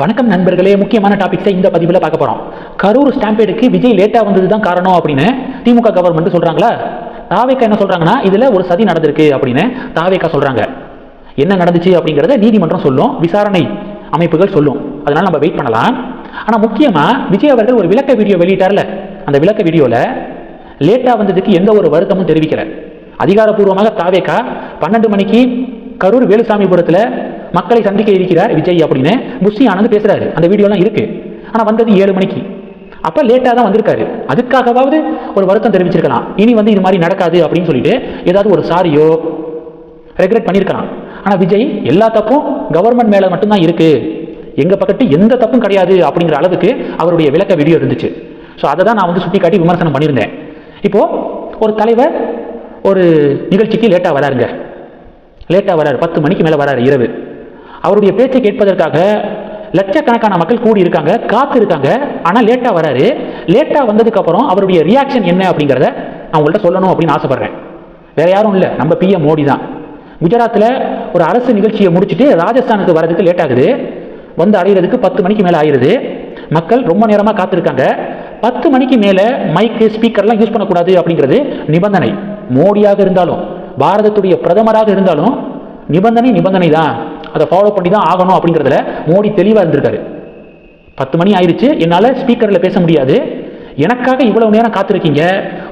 வணக்கம் நண்பர்களே முக்கியமான டாபிக்ஸை இந்த பதிவில் பார்க்க போகிறோம் கரூர் ஸ்டாம்பேடுக்கு விஜய் லேட்டாக வந்தது தான் காரணம் அப்படின்னு திமுக கவர்மெண்ட் சொல்கிறாங்களா தாவேக்கா என்ன சொல்கிறாங்கன்னா இதில் ஒரு சதி நடந்திருக்கு அப்படின்னு தாவேக்கா சொல்கிறாங்க என்ன நடந்துச்சு அப்படிங்கிறத நீதிமன்றம் சொல்லும் விசாரணை அமைப்புகள் சொல்லும். அதனால் நம்ம வெயிட் பண்ணலாம். ஆனால் முக்கியமாக விஜய் அவர்கள் ஒரு விளக்க வீடியோ வெளியிட்டார்ல. அந்த விளக்க வீடியோவில் லேட்டாக வந்ததுக்கு எந்த ஒரு வருத்தமும் தெரிவிக்கிற அதிகாரப்பூர்வமாக தாவேக்கா பன்னெண்டு மணிக்கு கரூர் வேலுசாமிபுரத்தில் மக்களை சந்திக்க இருக்கிறார் விஜய் அப்படின்னு புஷி ஆனந்த் பேசுறாரு. அந்த வீடியோலாம் இருக்கு. ஆனால் வந்தது ஏழு மணிக்கு. அப்போ லேட்டாக தான் வந்திருக்காரு. அதுக்காகவாவது ஒரு வருத்தம் தெரிவிச்சிருக்கலாம். இனி வந்து இது மாதிரி நடக்காது அப்படின்னு சொல்லிட்டு ஏதாவது ஒரு சாரியோ ரெக்ரெட் பண்ணியிருக்கலாம் ஆனால் விஜய் எல்லா தப்பும் கவர்மெண்ட் மேலே மட்டும்தான் இருக்கு. எங்கள் பக்கத்து எந்த தப்பும் கிடையாது அப்படிங்கிற அளவுக்கு அவருடைய விளக்க வீடியோ இருந்துச்சு. ஸோ அதை தான் நான் வந்து சுட்டி காட்டி விமர்சனம் பண்ணியிருந்தேன். இப்போ ஒரு தலைவர் ஒரு நிகழ்ச்சிக்கு லேட்டாக வராருங்க. லேட்டாக வராரு. பத்து மணிக்கு மேலே வராரு இரவு. அவருடைய பேச்சை கேட்பதற்காக லட்சக்கணக்கான மக்கள் கூடி இருக்காங்க காத்து இருக்காங்க ஆனால் லேட்டாக வராரு. லேட்டாக வந்ததுக்கப்புறம் அவருடைய ரியாக்ஷன் என்ன அப்படிங்கிறத நான் உங்கள்கிட்ட சொல்லணும் அப்படின்னு ஆசைப்பட்றேன். வேற யாரும் இல்லை. நம்ம பிஎம் மோடி தான். குஜராத்தில் ஒரு அரசு நிகழ்ச்சியை முடிச்சுட்டு ராஜஸ்தானுக்கு வரதுக்கு லேட் ஆகுது. வந்து அடையிறதுக்கு பத்து மணிக்கு மேலே ஆயிடுது மக்கள் ரொம்ப நேரமாக காத்திருக்காங்க. பத்து மணிக்கு மேலே மைக்கு ஸ்பீக்கர்லாம் யூஸ் பண்ணக்கூடாது அப்படிங்கிறது நிபந்தனை. மோடியாக இருந்தாலும் பாரதத்துடைய பிரதமராக இருந்தாலும் நிபந்தனை நிபந்தனை தான் அதை ஃபாலோ பண்ணி தான் ஆகணும் அப்படிங்கிறதுல மோடி தெளிவாக இருந்திருக்காரு. பத்து மணி ஆயிடுச்சு என்னால் ஸ்பீக்கரில் பேச முடியாது. எனக்காக இவ்வளவு நேரம் காத்திருக்கீங்க.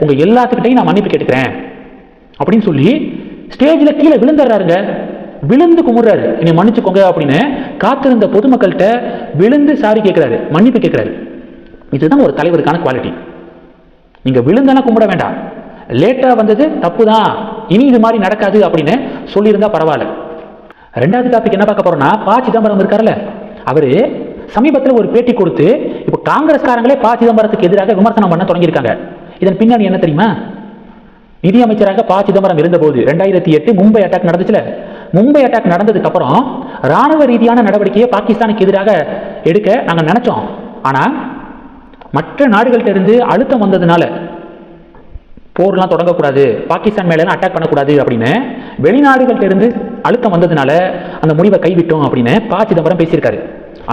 உங்கள் எல்லாத்துக்கிட்டையும் நான் மன்னிப்பு கேட்டுக்கிறேன். அப்படின்னு சொல்லி ஸ்டேஜில் கீழே விழுந்துடுறாருங்க. விழுந்து கும்பிட்றாரு என்னை மன்னிச்சுக்கோங்க அப்படின்னு காத்திருந்த பொதுமக்கள்கிட்ட விழுந்து சாரி கேட்குறாரு மன்னிப்பு கேட்குறாரு இதுதான் ஒரு தலைவருக்கான குவாலிட்டி நீங்கள் விழுந்தெல்லாம் கும்பிட வேண்டாம். லேட்டாக வந்தது தப்பு தான் இனி இது மாதிரி நடக்காது அப்படின்னு சொல்லியிருந்தா பரவாயில்ல. ரெண்டாவது டாபிக் என்ன பார்க்க போறோம்னா ப சிதம்பரம் இருக்காருல்ல. அவரு சமீபத்தில் ஒரு பேட்டி கொடுத்து இப்போ காங்கிரஸ்காரங்களே ப சிதம்பரத்துக்கு எதிராக விமர்சனம் பண்ண தொடங்கியிருக்காங்க. இதன் பின்னணி என்ன தெரியுமா? நிதியமைச்சராக ப சிதம்பரம் இருந்தபோது ரெண்டாயிரத்தி எட்டு மும்பை அட்டாக் நடந்துச்சுல. மும்பை அட்டாக் நடந்ததுக்கு அப்புறம் ராணுவ ரீதியான நடவடிக்கையை பாகிஸ்தானுக்கு எதிராக எடுக்க நாங்கள் நினைச்சோம். ஆனால் மற்ற நாடுகள்கிட்ட இருந்து அழுத்தம் வந்ததுனால போர்லாம் தொடங்கக்கூடாது பாகிஸ்தான் மேலே அட்டாக் பண்ணக்கூடாது அப்படின்னு வெளிநாடுகள்ட்ட இருந்து அழுத்தம் வந்ததுனால அந்த முடிவை கைவிட்டோம் அப்படின்னு ப சிதம்பரம் பேசியிருக்காரு.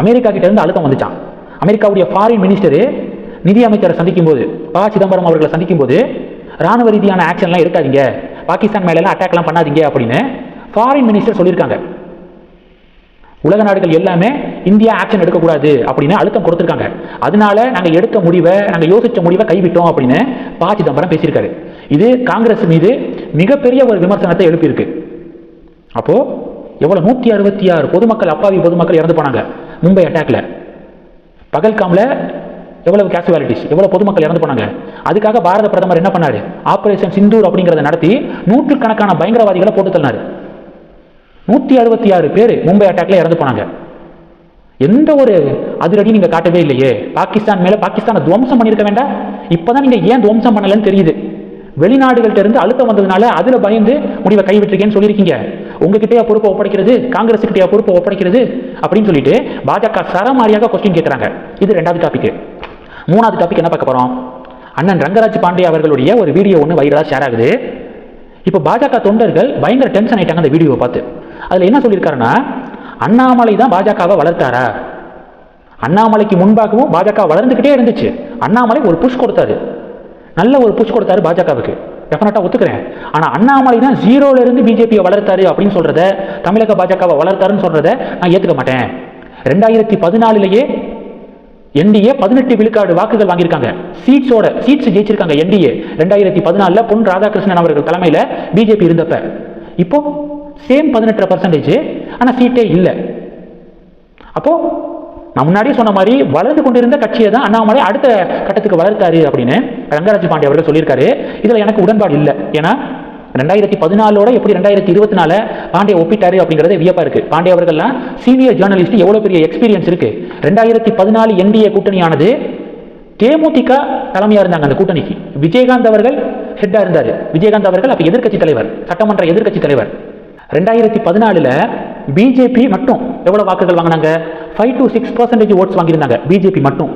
அமெரிக்கா கிட்ட இருந்து அழுத்தம் வந்துச்சான் அமெரிக்காவுடைய ஃபாரின் மினிஸ்டரு நிதி அமைச்சரை சந்திக்கும் போது ப சிதம்பரம் அவர்களை சந்திக்கும் போது ராணுவ ரீதியான ஆக்ஷன்லாம் எடுக்காதீங்க. பாகிஸ்தான் மேலெல்லாம் அட்டாக்லாம் பண்ணாதீங்க அப்படின்னு ஃபாரின் மினிஸ்டர் சொல்லியிருக்காங்க. உலக நாடுகள் எல்லாமே இந்தியா ஆக்ஷன் எடுக்கக்கூடாது அப்படின்னு அழுத்தம் கொடுத்துருக்காங்க. அதனால நாங்கள் எடுத்த முடிவை நாங்கள் யோசித்த முடிவை கைவிட்டோம் அப்படின்னு ப சிதம்பரம் பேசியிருக்காரு. இது காங்கிரஸ் மீது மிகப்பெரிய ஒரு விமர்சனத்தை எழுப்பியிருக்கு. அப்போ எவ்வளவு? நூற்றி அறுபத்தி ஆறு பொதுமக்கள் அப்பாவி பொதுமக்கள் இறந்து போனாங்க மும்பை அட்டாக்ல பகல்காம்ல எவ்வளவு கேசுவாலிட்டிஸ் எவ்வளவு பொதுமக்கள் இறந்து போனாங்க? அதுக்காக பாரத பிரதமர் என்ன பண்ணாரு? ஆபரேஷன் சிந்தூர் அப்படிங்கிறத நடத்தி நூற்றுக்கணக்கான பயங்கரவாதிகளை போட்டு தள்ளினார். நூற்றி அறுபத்தி ஆறு பேர் மும்பை அட்டாக்ல இறந்து போனாங்க. எந்த ஒரு அதிரடி நீங்க காட்டவே இல்லையே. பாகிஸ்தான் மேல பாகிஸ்தானை துவம்சம் பண்ணியிருக்க வேண்டாம். இப்பதான் நீங்க ஏன் துவம்சம் பண்ணலன்னு தெரியுது. வெளிநாடுகள்ட்ட இருந்து அழுத்தம் வந்ததுனால அதுல பயந்து முடிவை கைவிட்டிருக்கேன்னு சொல்லியிருக்கீங்க. உங்ககிட்டயா பொறுப்பை ஒப்படைக்கிறது காங்கிரஸ் கிட்டயா பொறுப்பை ஒப்படைக்கிறது அப்படின்னு சொல்லிட்டு பாஜக சரமாரியாக கொஸ்டின் கேட்கிறாங்க இது ரெண்டாவது டாபிக் மூணாவது டாபிக் என்ன பார்க்க போறோம்? அண்ணன் ரங்கராஜ் பாண்டே அவர்களுடைய ஒரு வீடியோ ஒன்று வைரலாக ஷேர் ஆகுது. இப்போ பாஜக தொண்டர்கள் பயங்கர டென்ஷன் ஆயிட்டாங்க அந்த வீடியோவை பார்த்து. அதில் என்ன சொல்லியிருக்காருன்னா அண்ணாமலை தான் பாஜகவை வளர்த்தாரா? அண்ணாமலைக்கு முன்பாகவும் பாஜக வளர்ந்துக்கிட்டே இருந்துச்சு. அண்ணாமலை ஒரு புஷ் கொடுத்தாரு. நல்ல ஒரு புஷ் கொடுத்தாரு பாஜகவுக்கு. டெஃபினட்டாக ஒத்துக்கிறேன். ஆனால் அண்ணாமலை தான் ஜீரோலேருந்து பிஜேபியை வளர்த்தாரு அப்படின்னு சொல்கிறத தமிழக பாஜகவை வளர்த்தாருன்னு சொல்கிறத நான் ஏற்றுக்க மாட்டேன். ரெண்டாயிரத்தி பதினாலுலேயே என்டிஏ பதினெட்டு விழுக்காடு வாக்குகள் வாங்கியிருக்காங்க. சீட்ஸோட சீட்ஸ் ஜெயிச்சிருக்காங்க என்டிஏ ரெண்டாயிரத்தி பதினாலில் பொன் ராதாகிருஷ்ணன் அவர்கள் தலைமையில் பிஜேபி இருந்தப்ப. இப்போ சேம் பதினெட்டரை பர்சன்டேஜ் ஆனால் சீட்டே இல்லை. அப்போது நான் முன்னாடியே சொன்ன மாதிரி வளர்ந்து கொண்டிருந்த கட்சியை தான் அண்ணாமலை அடுத்த கட்டத்துக்கு வளர்த்தாரு அப்படின்னு ரங்கராஜ் பாண்டே அவர்கள் சொல்லியிருக்காரு. இதில் எனக்கு உடன்பாடு இல்லை. ஏன்னா ரெண்டாயிரத்தி பதினாலோட எப்படி ரெண்டாயிரத்தி இருபத்தி நாலு பாண்டிய ஒப்பிட்டாரு அப்படிங்கிறது வியப்பா இருக்கு. பாண்டிய அவர்கள்லாம் சீனியர் ஜேர்னலிஸ்ட் எவ்வளவு பெரிய எக்ஸ்பீரியன்ஸ் இருக்கு. ரெண்டாயிரத்தி பதினாலு என்டிஏ கூட்டணியானது தேமுதிக தலைமையா இருந்தாங்க அந்த கூட்டணிக்கு. விஜயகாந்த் அவர்கள் ஹெட்டா இருந்தாரு. விஜயகாந்த் அவர்கள் அப்ப எதிர்க்கட்சி தலைவர் சட்டமன்ற எதிர்க்கட்சி தலைவர். ரெண்டாயிரத்தி பதினாலுல பிஜேபி மட்டும் எவ்வளவு வாக்குகள் வாங்கினாங்க? Five to six percentage votes வாங்கியிருந்தாங்க. BJP மட்டும்.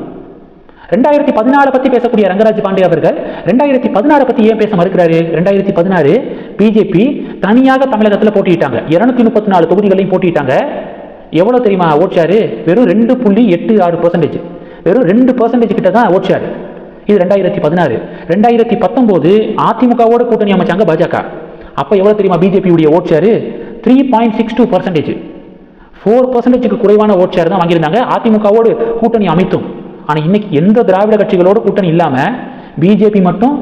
ரெண்டாயிரத்தி பதினாலு பற்றி பேசக்கூடிய ரங்கராஜ் பாண்டே அவர்கள் ரெண்டாயிரத்தி பதினாறு பற்றி ஏன் பேச மறுக்கிறாரு? ரெண்டாயிரத்தி பதினாறு பிஜேபி தனியாக தமிழகத்தில் போட்டியிட்டாங்க. இரநூத்தி முப்பத்தி நாலு தொகுதிகளையும் போட்டியிட்டாங்க. எவ்வளோ தெரியுமா ஓட்சாரு வெறும் ரெண்டு புள்ளி எட்டு ஆறு பர்சன்டேஜ் வெறும் ரெண்டு பர்சன்டேஜ் கிட்ட தான் ஓட்சாரு இது ரெண்டாயிரத்தி பதினாறு. ரெண்டாயிரத்தி பத்தொம்போது அதிமுகவோட கூட்டணி அமைச்சாங்க பாஜக. அப்போ எவ்வளோ தெரியுமா பிஜேபியுடைய ஓட்சாரு three point six two percentage four பர்சன்டேஜுக்கு குறைவான ஓட் ஷேர் தான் வாங்கியிருந்தாங்க. அதிமுகவோடு கூட்டணி அமைத்தும். ஆனால் இன்னைக்கு எந்த திராவிட கட்சிகளோட கூட்டணி இல்லாமல் பிஜேபி மட்டும்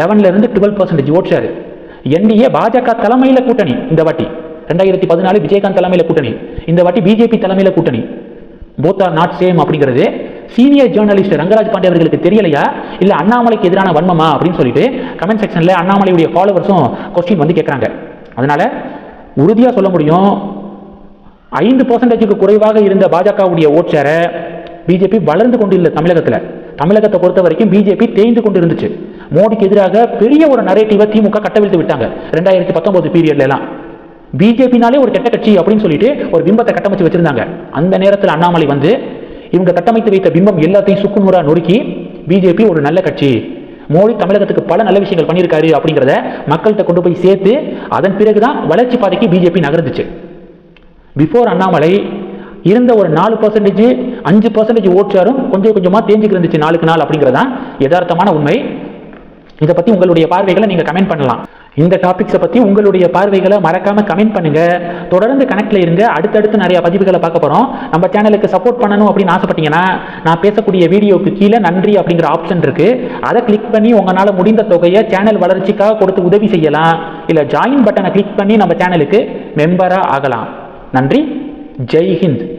லெவன்லேருந்து twelve percentage vote share NDA BJP தலைமையில் கூட்டணி இந்த வாட்டி. ரெண்டாயிரத்தி பதினாலு விஜயகாந்த் தலைமையில் கூட்டணி. இந்த வாட்டி பிஜேபி தலைமையில் கூட்டணி. போத் ஆர் நாட் சேம் அப்படிங்கிறது. சீனியர் ஜேர்னலிஸ்ட் ரங்கராஜ் பாண்டே அவர்களுக்கு தெரியலையா? இல்லை அண்ணாமலைக்கு எதிரான வன்மமா அப்படின்னு சொல்லிட்டு கமெண்ட் செக்ஷனில் அண்ணாமலையுடைய ஃபாலோவர்ஸும் கொஸ்டின் வந்து கேட்குறாங்க அதனால உறுதியாக சொல்ல முடியும் ஐந்து பர்சன்டேஜுக்கு குறைவாக இருந்த பாஜகவுடைய ஓட்சரை பிஜேபி வளர்ந்து கொண்டு இல்லை தமிழகத்தில். தமிழகத்தை பொறுத்த வரைக்கும் பிஜேபி தேய்ந்து கொண்டு இருந்துச்சு மோடிக்கு எதிராக பெரிய ஒரு நரேட்டிவை திமுக கட்டவிழ்த்து விட்டாங்க. ரெண்டாயிரத்தி பத்தொன்பது பீரியட்ல எல்லாம். பிஜேபினாலே ஒரு கெட்ட கட்சி அப்படின்னு சொல்லிட்டு ஒரு பிம்பத்தை கட்டமைச்சு வச்சிருந்தாங்க. அந்த நேரத்தில் அண்ணாமலை வந்து இவங்க கட்டமைத்து வைத்த பிம்பம் எல்லாத்தையும் சுக்குநூறா நொறுக்கி பிஜேபி ஒரு நல்ல கட்சி. மோடி தமிழகத்துக்கு பல நல்ல விஷயங்கள் பண்ணியிருக்காரு அப்படிங்கிறத மக்கள்கிட்ட கொண்டு போய் சேர்த்து அதன் பிறகுதான் வளர்ச்சி பாதைக்கு பிஜேபி நகர்ந்துச்சு. பிஃபோர் அண்ணாமலை இருந்த ஒரு நாலு பர்சன்டேஜ் அஞ்சு பர்சன்டேஜ் ஓட்சாரும் கொஞ்சம் கொஞ்சமாக தேஞ்சுக்கு இருந்துச்சு நாளுக்கு நாள் அப்படிங்கிறதான் யதார்த்தமான உண்மை. இதை பற்றி உங்களுடைய பார்வைகளை நீங்கள் கமெண்ட் பண்ணலாம். இந்த டாபிக்ஸை பற்றி உங்களுடைய பார்வைகளை மறக்காமல் கமெண்ட் பண்ணுங்கள் தொடர்ந்து கனெக்டில் இருங்க. அடுத்தடுத்து நிறையா பதிவுகளை பார்க்க போகிறோம் நம்ம சேனலுக்கு சப்போர்ட் பண்ணணும் அப்படின்னு ஆசைப்பட்டீங்கன்னா நான் பேசக்கூடிய வீடியோவுக்கு கீழே நன்றி அப்படிங்கிற ஆப்ஷன் இருக்குது அதை கிளிக் பண்ணி உங்களால் முடிந்த தொகையை சேனல் வளர்ச்சிக்காக கொடுத்து உதவி செய்யலாம். இல்லை ஜாயின் பட்டனை கிளிக் பண்ணி நம்ம சேனலுக்கு மெம்பராக ஆகலாம். நன்றி. ஜெய்ஹிந்த்